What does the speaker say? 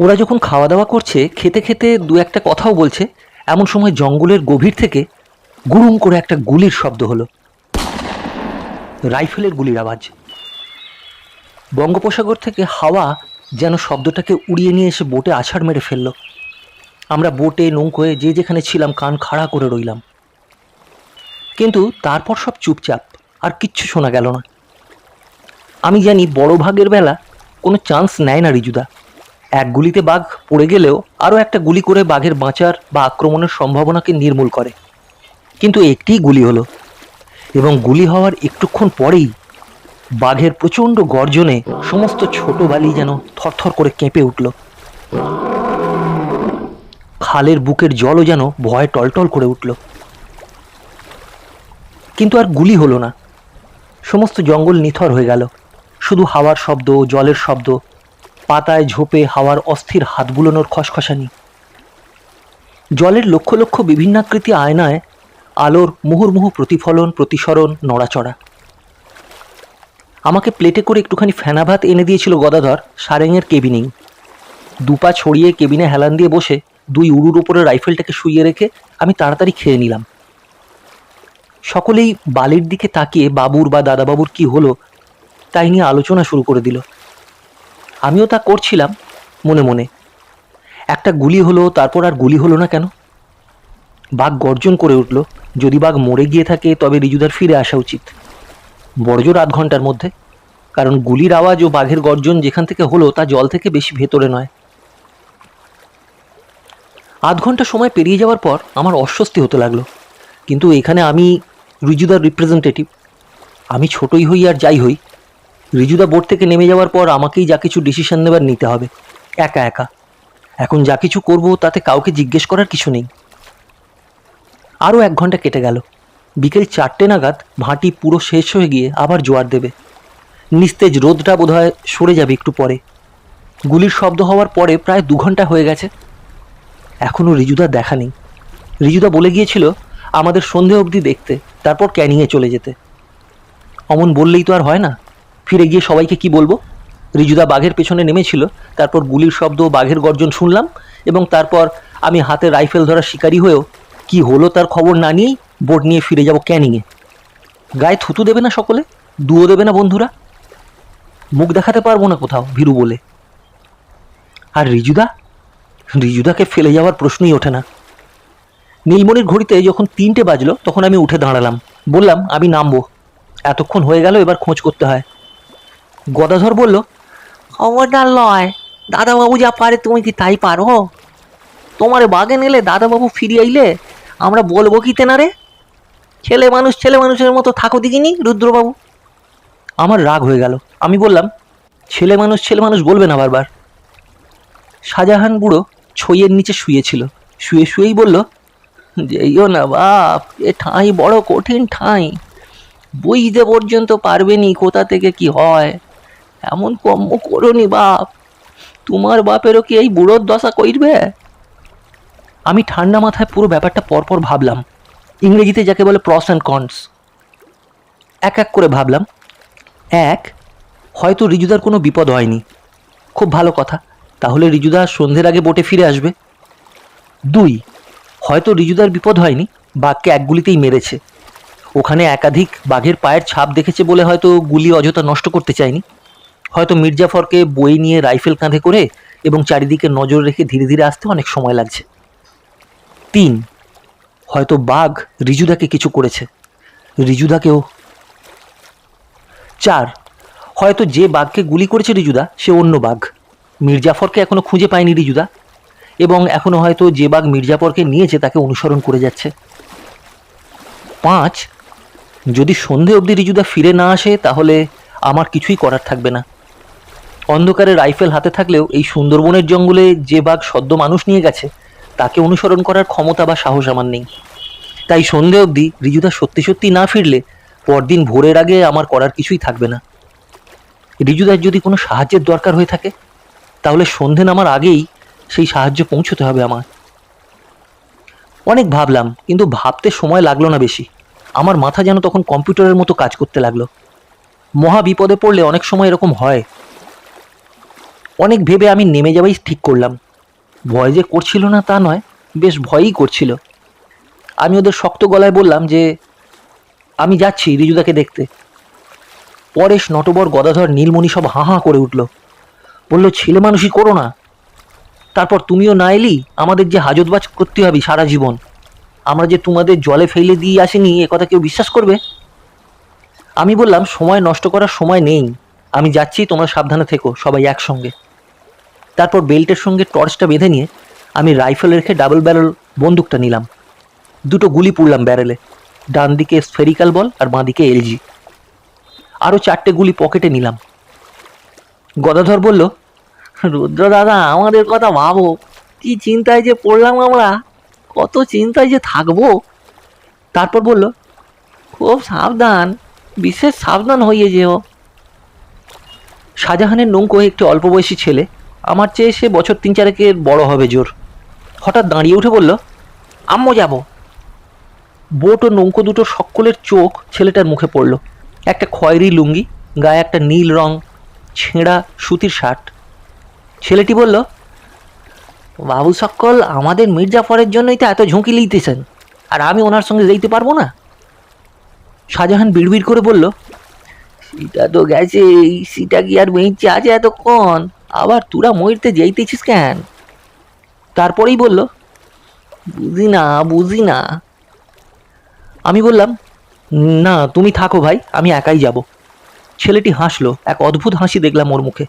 ওরা যখন খাওয়া দাওয়া করছে, খেতে খেতে দু একটা কথাও বলছে, এমন সময় জঙ্গলের গভীর থেকে গুরুম করে একটা গুলির শব্দ হলো। রাইফেলের গুলির আওয়াজ। বঙ্গোপসাগর থেকে হাওয়া যেন শব্দটাকে উড়িয়ে নিয়ে এসে বোটে আছাড় মেরে ফেলল। আমরা বোটে নৌকোয় যে যেখানে ছিলাম, কান খাড়া করে রইলাম। কিন্তু তারপর সব চুপচাপ, আর কিচ্ছু শোনা গেল না। আমি জানি বড় ভাগের বেলা কোনো চান্স নেয় না রিজুদা। এক গুলিতে বাঘ পড়ে গেলেও আরও একটা গুলি করে বাঘের বাঁচার বা আক্রমণের সম্ভাবনাকে নির্মূল করে। কিন্তু একটিই গুলি হলো এবং গুলি হওয়ার একটুক্ষণ পরেই বাঘের প্রচণ্ড গর্জনে সমস্ত ছোট বালি যেন থরথর করে কেঁপে উঠল। খালের বুকের জলও যেন ভয়ে টলটল করে উঠল। কিন্তু আর গুলি হলো না। সমস্ত জঙ্গল নিথর হয়ে গেল। শুধু হাওয়ার শব্দ, জলের শব্দ পাতায় ঝোপে হাওয়ার অস্থির হাত বুলোনোর খসখসানি। জলের লক্ষ লক্ষ বিভিন্নাকৃতি আয়নায় আলোর মুহুর্মুহু প্রতিফলন, প্রতিসরণ, নড়াচড়া। আমাকে প্লেটে করে একটুখানি ফেনা ভাত এনে দিয়েছিল গদাধর সারেংয়ের কেবিনেই। দুপা ছড়িয়ে কেবিনে হেলান দিয়ে বসে দুই উড়ুর উপরে রাইফেলটাকে শুইয়ে রেখে আমি তাড়াতাড়ি খেয়ে নিলাম। সকলেই বালির দিকে তাকিয়ে বাবুর বা দাদাবাবুর কি হলো, তাই নিয়ে আলোচনা শুরু করে দিল। আমিও তা করছিলাম, মনে মনে। একটা গুলি হলো, তারপর আর গুলি হলো না কেন? বাঘ গর্জন করে উঠল, যদি বাঘ মরে গিয়ে থাকে, তবে রিজুদার ফিরে আসা উচিত। বড়জোর আধ ঘণ্টার মধ্যে। কারণ গুলির আওয়াজ ও বাঘের গর্জন যেখান থেকে হলো, তা জল থেকে বেশি ভেতরে নয়। আধ ঘণ্টা সময় পেরিয়ে যাওয়ার পর আমার অস্বস্তি হতে লাগল। কিন্তু এখানে আমি রিজুদার রিপ্রেজেন্টেটিভ আমি ছোটই হই আর যাই হই রিজুদা বোর্ড থেকে নেমে যাওয়ার পর আমাকেই যা কিছু ডিসিশন নেবার নিতে হবে। একা একা। এখন যা কিছু করব তাতে কাউকে জিজ্ঞেস করার কিছু নেই। আরও এক ঘণ্টা কেটে গেল। বিকেল চারটে নাগাদ ভাঁটি পুরো শেষ হয়ে গিয়ে আবার জোয়ার দেবে। নিস্তেজ রোদটা বোধহয় সরে যাবে একটু পরে। গুলির শব্দ হওয়ার পরে প্রায় দু ঘণ্টা হয়ে গেছে। এখনও রিজুদার দেখা নেই। রিজুদা বলে গিয়েছিল আমাদের সন্ধে অবধি দেখতে, তারপর ক্যানিংয়ে চলে যেতে। অমন বললেই তো আর হয় না। ফিরে গিয়ে সবাইকে কি বলব? রিজুদা বাঘের পেছনে নেমেছিল, তারপর গুলির শব্দ বাঘের গর্জন শুনলাম, এবং তারপর আমি হাতে রাইফেল ধরা শিকারি হয়েও কি হলো তার খবর না নিয়েই বোট নিয়ে ফিরে যাব ক্যানিংয়ে। গায়ে থুতু দেবে না সকলে? দুও দেবে না বন্ধুরা? মুখ দেখাতে পারব না কোথাও, ভীরু বলে। আর রিজুদা? রিজুদাকে ফেলে যাওয়ার প্রশ্নই ওঠে না। নীলমণির ঘড়িতে যখন তিনটে বাজলো, তখন আমি উঠে দাঁড়ালাম। বললাম, আমি নামবো। এতক্ষণ হয়ে গেল, এবার খোঁজ করতে হয়। গদাধর বলল খবরদার লয় দাদাবাবু যা পারে তুমি কি তাই পারো? তোমারে বাগে নিলে দাদাবাবু ফিরিয়ে আইলে আমরা বলব কি তেনারে? ছেলে মানুষ ছেলে মানুষের মতো থাকো দিকিনি রুদ্রবাবু? আমার রাগ হয়ে গেল। আমি বললাম ছেলে মানুষ ছেলে মানুষ বলবে না বারবার। শাহজাহান বুড়ো ছইয়ের নিচে শুয়েছিল। শুয়ে শুয়েই বলল যেইও না বাপ এ ঠাঁই বড় কঠিন ঠাঁই। বুঝতে পর্যন্ত পারবেনি কোথা থেকে কি হয়? এমন কম্ম করনি বাপ। তোমার বাপেরও কি এই বুড়োর দশা কইরবে? আমি ঠান্ডা মাথায় পুরো ব্যাপারটা পরপর ভাবলাম। ইংরেজিতে যাকে বলে প্রস অ্যান্ড কনস এক এক করে ভাবলাম। এক, হয়তো রিজুদার কোনো বিপদ হয়নি। খুব ভালো কথা, তাহলে রিজুদা সন্ধ্যের আগে বোটে ফিরে আসবে। দুই, হয়তো রিজুদার বিপদ হয়নি, বাঘকে এক গুলিতেই মেরেছে। ওখানে একাধিক বাঘের পায়ের ছাপ দেখেছে বলে হয়তো গুলি অযথা নষ্ট করতে চায়নি। হয়তো মির্জাফরকে বই নিয়ে রাইফেল কাঁধে করে এবং চারিদিকে নজর রেখে ধীরে ধীরে আসতে অনেক সময় লাগছে। তিন, হয়তো বাঘ রিজুদাকে কিছু করেছে। রিজুদাকেও। চার, হয়তো যে বাঘকে গুলি করেছে রিজুদা, সে অন্য বাঘ। মির্জাফরকে এখনও খুঁজে পায়নি রিজুদা। এবং এখনও হয়তো যে বাঘ মির্জাফরকে নিয়েছে, তাকে অনুসরণ করে যাচ্ছে। পাঁচ, যদি সন্ধে অবধি রিজুদা ফিরে না আসে, তাহলে আমার কিছুই করার থাকবে না। অন্ধকারে রাইফেল হাতে থাকলেও এই সুন্দরবনের জঙ্গলে যে বাঘ সদ্য মানুষ নিয়ে গেছে, তাকে অনুসরণ করার ক্ষমতা বা সাহস আমার নেই। তাই সন্ধে অবধি রিজুদা সত্যি সত্যি না ফিরলে পরদিন ভোরের আগে আমার করার কিছুই থাকবে না। রিজুদার যদি কোনো সাহায্যের দরকার হয়ে থাকে, তাহলে সন্ধে নামার আগেই সেই সাহায্য পৌঁছতে হবে আমার অনেক ভাবলাম, কিন্তু ভাবতে সময় লাগল না বেশি। আমার মাথা যেন তখন কম্পিউটারের মতো কাজ করতে লাগল। মহা বিপদে পড়লে অনেক সময় এরকম হয়। অনেক ভেবে আমি নেমে যাওয়াই ঠিক করলাম। ভয় যে করছিল না তা নয়, বেশ ভয়ই করছিল। আমি ওদের শক্ত গলায় বললাম যে, আমি যাচ্ছি রিজুদাকে দেখতে। পরেশ, নটবর, গদাধর, নীলমণি সব হাঁ হাঁ করে উঠল। বলল, ছেলে মানুষই করো না। তারপর তুমিও না এলি, আমাদের যে হাজতবাজ করতে হবে সারা জীবন। আমরা যে তোমাদের জলে ফেলে দিয়ে আসিনি, এ কথা কেউ বিশ্বাস করবে? আমি বললাম, সময় নষ্ট করার সময় নেই। আমি যাচ্ছি, তোমরা সাবধানে থেকো, সবাই একসঙ্গে। তারপর বেল্টের সঙ্গে টর্চটা বেঁধে নিয়ে আমি রাইফেল রেখে ডাবল ব্যারেল বন্দুকটা নিলাম। দুটো গুলি পুড়লাম ব্যারেলে, ডান দিকে স্ফেরিক্যাল বল আর বাঁ দিকে এলজি। আরও চারটে গুলি পকেটে নিলাম। গদাধর বলল, রুদ্র দাদা, আমাদের কথা ভাবো। কি চিন্তায় যে পড়লাম আমরা? কত চিন্তায় যে থাকব? তারপর বলল, খুব সাবধান, বিশেষ সাবধান হইয়ে যেও। শাহজাহানের নৌকো একটি অল্প বয়সী ছেলে আমার চেয়ে সে বছর তিন চারেকের বড় হবে জোর। হঠাৎ দাঁড়িয়ে উঠে বলল, আম্মু যাব। বোট ও নৌকো দুটো সকলের চোখ ছেলেটার মুখে পড়ল। একটা খয়েরি লুঙ্গি, গায়ে একটা নীল রং, ছেঁড়া সুতির শার্ট। ছেলেটি বলল, বাবু সকল, আমাদের মির্জাফরের জন্যই তো এত ঝুঁকি লিতেছেন আর আমি ওনার সঙ্গে যেতে পারব না? শাহজাহান বিড়বিড় করে বলল, সেটা তো গেছে সেটা কি আর বেঁচে আছে এতক্ষণ? আবার তুরা ময়ূরতে যাইতেছিস কেন? তারপরেই বলল, বুঝি না বুঝি না। আমি বললাম, না, তুমি থাকো ভাই, আমি একাই যাব। ছেলেটি হাসলো, এক অদ্ভুত হাসি দেখলাম ওর মুখে।